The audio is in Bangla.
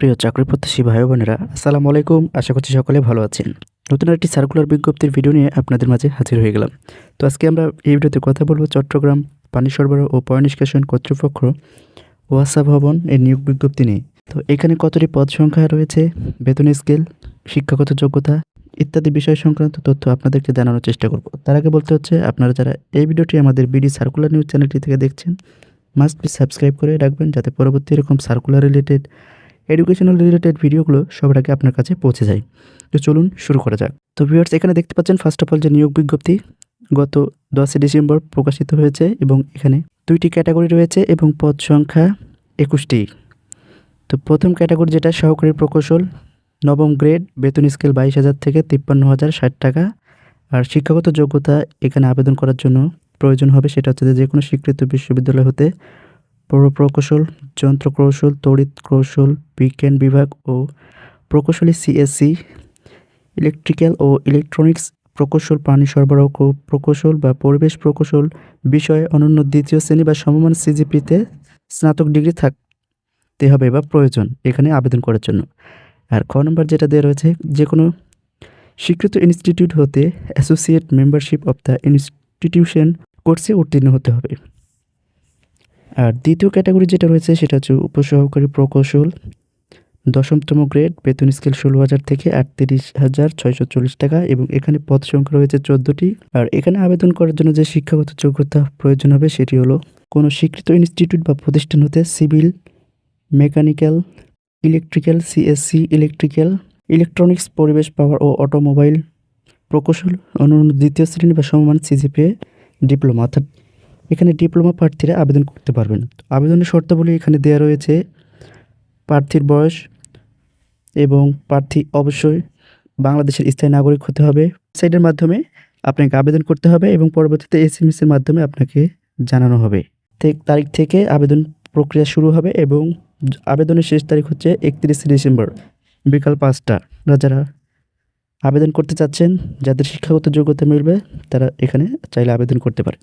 প্রিয় চাকরি প্রত্যাশী ভাই বোনেরা, আসসালামু আলাইকুম। আশা করছি সকলে ভালো আছেন। নতুন একটি সার্কুলার বিজ্ঞপ্তির ভিডিও নিয়ে আপনাদের মাঝে হাজির হয়ে গেলাম। তো আজকে আমরা এই ভিডিওতে কথা বলব চট্টগ্রাম পানি সরবরাহ ও পয় নিষ্কাশন কর্তৃপক্ষ ওয়াসা ভবন এর নিয়োগ বিজ্ঞপ্তি নিয়ে। তো এখানে কতটি পদ সংখ্যা রয়েছে, বেতন স্কেল শিক্ষাগত যোগ্যতা ইত্যাদি বিষয় সংক্রান্ত তথ্য আপনাদেরকে জানানোর চেষ্টা করব। তার আগে বলতে হচ্ছে, আপনারা যারা এই ভিডিওটি আমাদের বিডি সার্কুলার নিউজ চ্যানেলটি থেকে দেখছেন মাস্ট বি সাবস্ক্রাইব করে রাখবেন যাতে পরবর্তী এরকম সার্কুলার রিলেটেড এডুকেশনাল রিলেটেড ভিডিওগুলো সবার আগে আপনার কাছে পৌঁছে যায়। তো চলুন শুরু করা যাক। তো ভিউয়ার্স এখানে দেখতে পাচ্ছেন ফার্স্ট অফ অল যে নিয়োগ বিজ্ঞপ্তি, গত দশই ডিসেম্বর প্রকাশিত হয়েছে এবং এখানে দুইটি ক্যাটাগরি রয়েছে এবং পদ সংখ্যা একুশটি। তো প্রথম ক্যাটাগরি যেটা, সহকারী প্রকৌশল, নবম গ্রেড বেতন স্কেল বাইশ হাজার থেকে তিপ্পান্ন হাজার ষাট টাকা। আর শিক্ষাগত যোগ্যতা, এখানে আবেদন করার জন্য প্রয়োজন হবে, সেটা হচ্ছে যে কোনো স্বীকৃত বিশ্ববিদ্যালয় হতে, পৌর প্রকৌশল, যন্ত্র কৌশল, তড়িৎ কৌশল বিজ্ঞান বিভাগ ও প্রকৌশলী সিএসসি ইলেকট্রিক্যাল ও ইলেকট্রনিক্স প্রকৌশল, পানি সরবরাহ প্রকৌশল বা পরিবেশ প্রকৌশল বিষয়ে অনন্য দ্বিতীয় শ্রেণি বা সমমান সিজিপিতে স্নাতক ডিগ্রি থাকতে হবে বা প্রয়োজন এখানে আবেদন করার জন্য। আর খ নম্বর যেটা দেওয়া রয়েছে যে কোনো স্বীকৃত ইনস্টিটিউট হতে associate membership of the institution কোর্সে উত্তীর্ণ হতে হবে। আর দ্বিতীয় ক্যাটাগরি যেটা রয়েছে, সেটা হচ্ছে উপসহকারী প্রকৌশল। দশমতম গ্রেড, বেতন স্কেল ষোলো হাজার থেকে আটত্রিশ হাজার ছয়শো চল্লিশ টাকা এবং এখানে পদ সংখ্যা রয়েছে চোদ্দোটি। আর এখানে আবেদন করার জন্য যে শিক্ষাগত যোগ্যতা প্রয়োজন হবে সেটি হলো কোনো স্বীকৃত ইনস্টিটিউট বা প্রতিষ্ঠান হতে civil, mechanical, electrical, CSC, electrical, electronics, পরিবেশ, পাওয়ার ও অটোমোবাইল প্রকৌশল, অন্যান্য দ্বিতীয় শ্রেণি বা সমমান সিজিপিএ ডিপ্লোমা অর্থাৎ এখানে ডিপ্লোমা প্রার্থীরা আবেদন করতে পারবেন। আবেদনের শর্তাবলী এখানে দেওয়া রয়েছে, প্রার্থীর বয়স এবং প্রার্থী অবশ্যই বাংলাদেশের স্থায়ী নাগরিক হতে হবে। সাইটের মাধ্যমে আপনাকে আবেদন করতে হবে এবং পরবর্তীতে এস এম এর মাধ্যমে আপনাকে জানানো হবে। ঠিক তারিখ থেকে আবেদন প্রক্রিয়া শুরু হবে এবং আবেদনের শেষ তারিখ হচ্ছে একত্রিশে ডিসেম্বর, বিকাল পাঁচটা। যারা আবেদন করতে চাচ্ছেন, যাদের শিক্ষাগত যোগ্যতা মিলবে, তারা এখানে চাইলে আবেদন করতে পারে